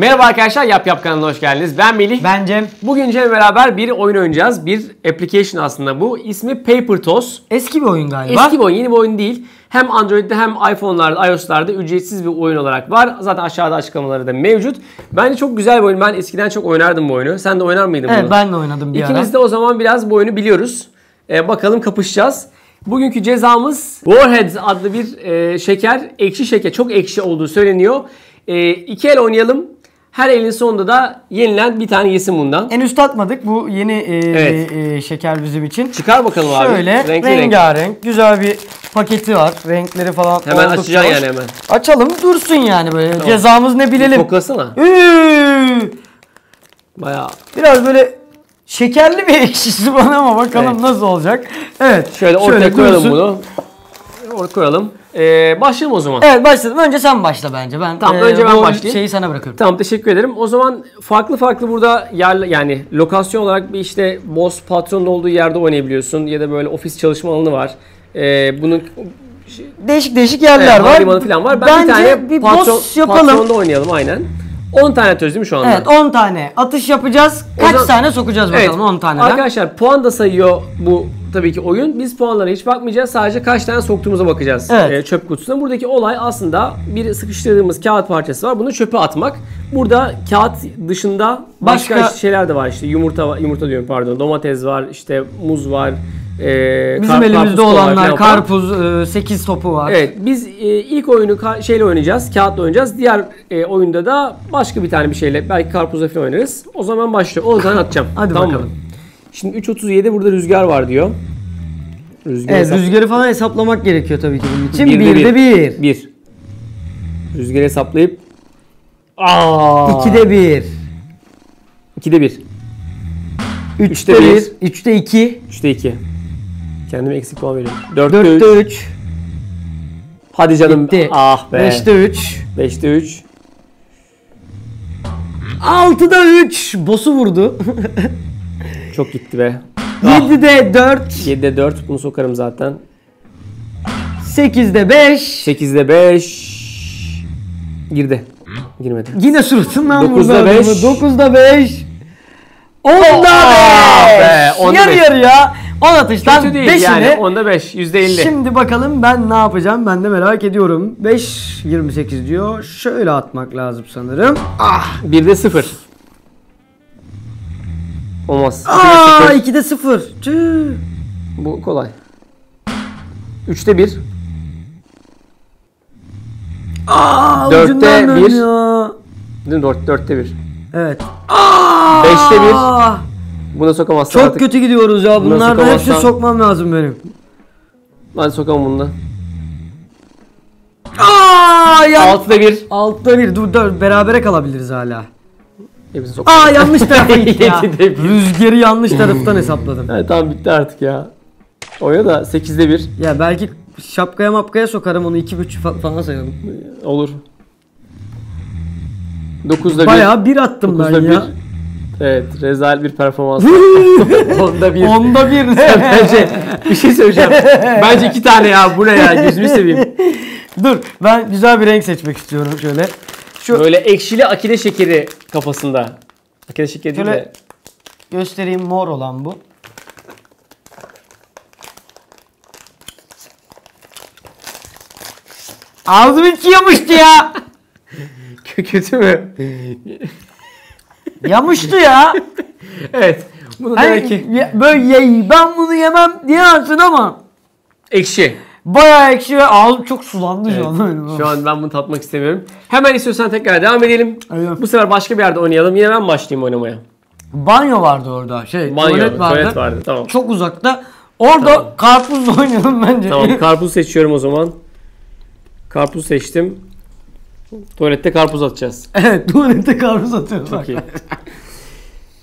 Merhaba arkadaşlar Yap Yap kanalına hoş geldiniz. Ben Melih. Ben Cem. Bugün Cem'le beraber bir oyun oynayacağız. Bir application aslında bu. İsmi Paper Toss. Eski bir oyun galiba. Eski bir oyun, yeni bir oyun değil. Hem Android'de hem iPhone'larda, iOS'larda ücretsiz bir oyun olarak var. Zaten aşağıda açıklamaları da mevcut. Bence çok güzel bir oyun. Ben eskiden çok oynardım bu oyunu. Sen de oynar mıydın Evet bunu? ben de oynadım bir İkimiz ara. de o zaman biraz bu oyunu biliyoruz. Ee, bakalım kapışacağız. Bugünkü cezamız Warheads adlı bir e, şeker. Ekşi şeker. Çok ekşi olduğu söyleniyor. E, iki el oynayalım. Her elin sonunda da yenilen bir tane yesin bundan. En üst atmadık. Bu yeni e, Evet. e, şeker bizim için. Çıkar bakalım abi. Şöyle Renkli renk. rengarenk güzel bir paketi var. Renkleri falan Hemen oldukça açacaksın hoş. yani hemen. Açalım dursun yani böyle. Cezamız ne bilelim. Koklasana. Üü! Bayağı. Biraz böyle şekerli bir ekşisi var ama bakalım Evet. nasıl olacak. Evet. Şöyle ortaya koyalım dursun. bunu. Ortaya koyalım. Ee, başlayalım o zaman. Evet başladım. Önce sen başla bence. Ben Tamam, önce ben başlayayım. Şeyi sana bırakıyorum. Tamam teşekkür ederim. O zaman farklı farklı burada yer yani lokasyon olarak bir işte boss patronun olduğu yerde oynayabiliyorsun ya da böyle ofis çalışma alanı var. Ee, bunun Değişik değişik yerler evet, var. havalimanı falan var. Ben Bence bir tane bir patron, boss yapalım. patronda oynayalım aynen. 10 tane değil mi şu anda? Evet 10 tane atış yapacağız. Kaç zaman- tane sokacağız Evet. bakalım 10 taneden. Arkadaşlar puan da sayıyor bu tabii ki oyun. Biz puanlara hiç bakmayacağız. Sadece kaç tane soktuğumuza bakacağız. Evet. Ee, çöp kutusuna. Buradaki olay aslında bir sıkıştırdığımız kağıt parçası var. Bunu çöpe atmak. Burada kağıt dışında başka, Başka- şeyler de var. İşte yumurta yumurta diyorum pardon. Domates var, işte muz var. ee, Bizim kar- elimizde olanlar karpuz, 8 topu var. Evet biz e, ilk oyunu ka- şeyle oynayacağız. Kağıtla oynayacağız. Diğer e, oyunda da başka bir tane bir şeyle belki karpuzla falan oynarız. O zaman başlıyor. O zaman atacağım. Hadi tamam bakalım. Mı? Şimdi 3.37 burada rüzgar var diyor. Rüzgar Evet hesap- rüzgarı falan hesaplamak gerekiyor tabii ki bunun için. Birde 1'de 1. 1. Rüzgarı hesaplayıp Aa! 2'de 1. 2'de 1. 3'te Üçte 1. 3'te 2. 3'te 2. Kendime eksik puan veriyorum. 4'te 4'te 3. 3. Hadi canım. Bitti. Ah be. 5'te 3. 5'te 3. 6'da 3. Boss'u vurdu. Çok gitti be. 7'de 4. 7'de 4. Bunu sokarım zaten. 8'de 5. 8'de 5 girdi. Girmedi. Yine suratından vurdu. Dokuzda adamı. beş. 9'da 5. 10'da Aa 5. be, onda Yarı yarıya. 10 atıştan Kötü değil 5'ini. yani. Onda 5. %50. Şimdi bakalım ben ne yapacağım ben de merak ediyorum. 5 28 diyor. Şöyle atmak lazım sanırım. 1'de 0. Olmaz. Aa 2'de 0. 2'de 0. Tüh. Bu kolay. 3'te 1. Aa Dörtte ucundan bir. dönüyor. Değil mi? 4, 4'te 1. Evet. Aa! 5'te bir. Buna sokamazsın Çok artık. kötü gidiyoruz ya. Buna Bunlardan hepsini sokamazsan- sokmam lazım benim. Hadi sokamam bunu da. Aa ya. 6'da 1. Altta bir dur dur berabere kalabiliriz hala. Aa yanlış tarafa gitti ya. Bir. Rüzgarı yanlış taraftan hesapladım. Evet tamam bitti artık ya. Oya da 8'de 1. Ya belki şapkaya mapkaya sokarım onu 2 3 falan sayalım. Olur. 9'da 1. Bayağı bir attım ben 9'da 1. ya. Evet, rezalet bir performans. Onda 1. Onda bir. Bence bir şey söyleyeceğim. Bence iki tane ya. Bu ne ya? Gözümü seveyim. Dur ben güzel bir renk seçmek istiyorum şöyle. Şu Böyle ekşili akide şekeri kafasında. Şekeri değil Şöyle- de. göstereyim mor olan bu. Ağzım içi yamıştı ya. Kötü mü? Yamıştı ya. evet. Bunu Hani demek ki ye- böyle ye- ben bunu yemem diyemezsin ama ekşi. Bayağı ekşi ve ağzım çok sulandı şu an. Şu an ben bunu tatmak istemiyorum. Hemen istiyorsan tekrar devam edelim. Evet. Bu sefer başka bir yerde oynayalım. Yine ben başlayayım oynamaya. Banyo vardı orada. Şey, Banyo, tuvalet vardı. tuvalet vardı, tamam. Çok uzakta. Orada Tamam. karpuzla oynayalım bence. Tamam karpuz seçiyorum o zaman. Karpuz seçtim. Tuvalette karpuz atacağız. evet tuvalette karpuz atıyoruz. Çok iyi.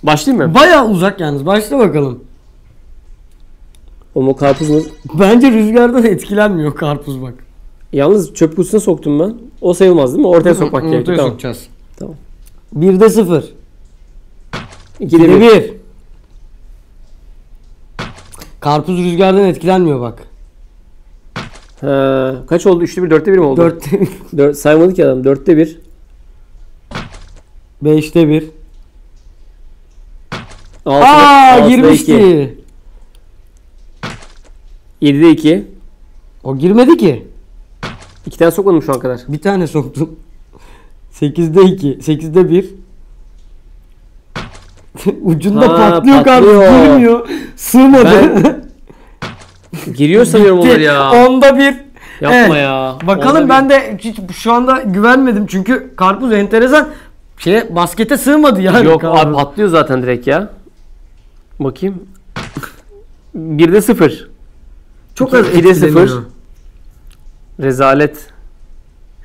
Başlayayım mı? Bayağı uzak yalnız. Başla bakalım. O karpuz nasıl? Bence rüzgardan etkilenmiyor karpuz bak. Yalnız çöp kutusuna soktum ben. O sayılmaz değil mi? Ortaya sokmak gerekiyor. Ortaya tamam. sokacağız. Tamam. 1'de 0. 2'de 1. Karpuz rüzgardan etkilenmiyor bak. Ha, kaç oldu? 3'te 1, 4'te 1 mi oldu? 4'te 1. 4, saymadık adam. 4'te 1. 5'te 1. Aa girmişti. 2. 7'de 2. O girmedi ki. 2 tane sokmadım şu an kadar. Bir tane soktum. 8'de 2. 8'de 1. Ucunda Ha, patlıyor patlıyor. girmiyor. Sığmadı. Ben- Giriyor sanıyorum onları ya. Onda bir. Yapma ya. Bakalım Onda ben de hiç şu anda güvenmedim çünkü karpuz enteresan. Şeye baskete sığmadı yani. Yok karpuz. abi patlıyor zaten direkt ya. Bakayım. 1'de 0. Çok az ikide etkileniyor. sıfır. Rezalet.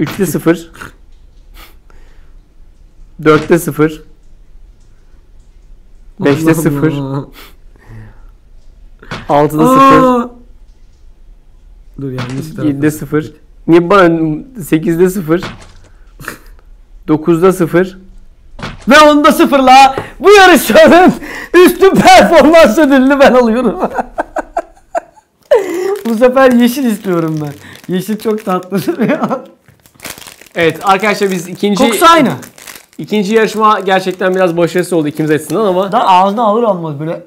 3'te 0. 4'te 0. 5'te Allah 0. Allah. 6'da 0. Aa! Dur yanlış tarafa. 7'de 0. Niye bana 8'de 0. 9'da 0. Ve onda sıfırla bu yarışmanın üstün performans ödülünü ben alıyorum. bu sefer yeşil istiyorum ben. Yeşil çok tatlıdır ya. Evet arkadaşlar biz ikinci Kokusu aynı. ikinci yarışma gerçekten biraz başarısız oldu ikimiz açısından ama Daha ağzına alır almaz böyle.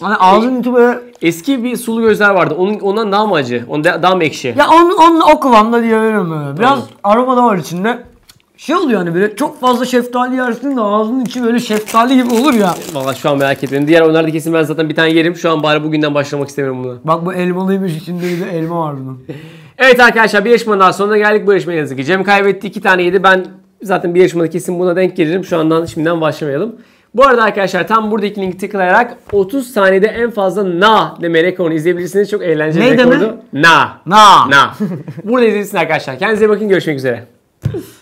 Hani ağzının içi böyle eski bir sulu gözler vardı. Onun ondan daha mı acı? Ondan daha mı ekşi? Ya onun, onun o kıvamda diyebilirim böyle. Biraz Tamam. aroma da var içinde. Şey oluyor hani böyle çok fazla şeftali yersin de ağzının içi böyle şeftali gibi olur ya. Vallahi şu an merak etmiyorum. Diğer oyunlarda kesin ben zaten bir tane yerim. Şu an bari bugünden başlamak istemiyorum buna. Bak bu elmalıymış içinde bir de elma var bunun. Evet arkadaşlar bir yarışmanın daha sonuna geldik. Bu yarışmaya yazık ki Cem kaybetti. iki tane yedi. Ben zaten bir yarışmada kesin buna denk gelirim. Şu andan şimdiden başlamayalım. Bu arada arkadaşlar tam buradaki linki tıklayarak 30 saniyede en fazla na deme rekorunu izleyebilirsiniz. Çok eğlenceli Ne rekordu. deme? Na. Na. Na. Burada izleyebilirsiniz arkadaşlar. Kendinize bakın. Görüşmek üzere.